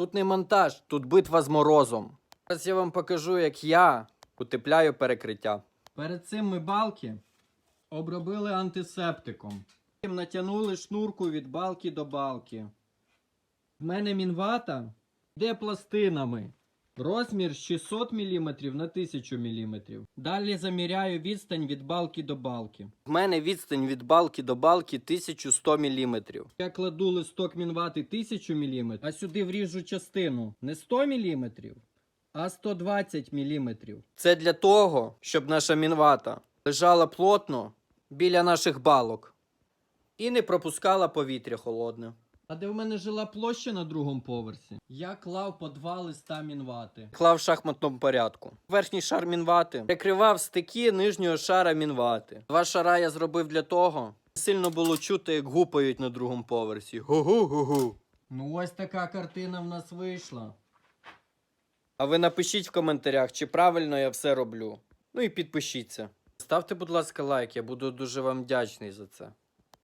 Тут не монтаж, тут битва з морозом. Зараз я вам покажу, як я утепляю перекриття. Перед цим ми балки обробили антисептиком. Натягнули шнурку від балки до балки. В мене мінвата йде пластинами. Розмір 600 мм на 1000 мм. Далі заміряю відстань від балки до балки. В мене відстань від балки до балки 1100 мм. Я кладу листок мінвати 1000 мм, а сюди вріжу частину не 100 мм, а 120 мм. Це для того, щоб наша мінвата лежала плотно біля наших балок і не пропускала повітря холодне. А де в мене жила площа на другому поверсі? Я клав по два листа мінвати. Клав в шахматному порядку. Верхній шар мінвати прикривав стики нижнього шара мінвати. Два шара я зробив для того. Сильно було чути, як гупають на другому поверсі. Гу-гу-гу-гу. Ну ось така картина в нас вийшла. А ви напишіть в коментарях, чи правильно я все роблю. Ну і підпишіться. Ставте, будь ласка, лайк, я буду дуже вам вдячний за це.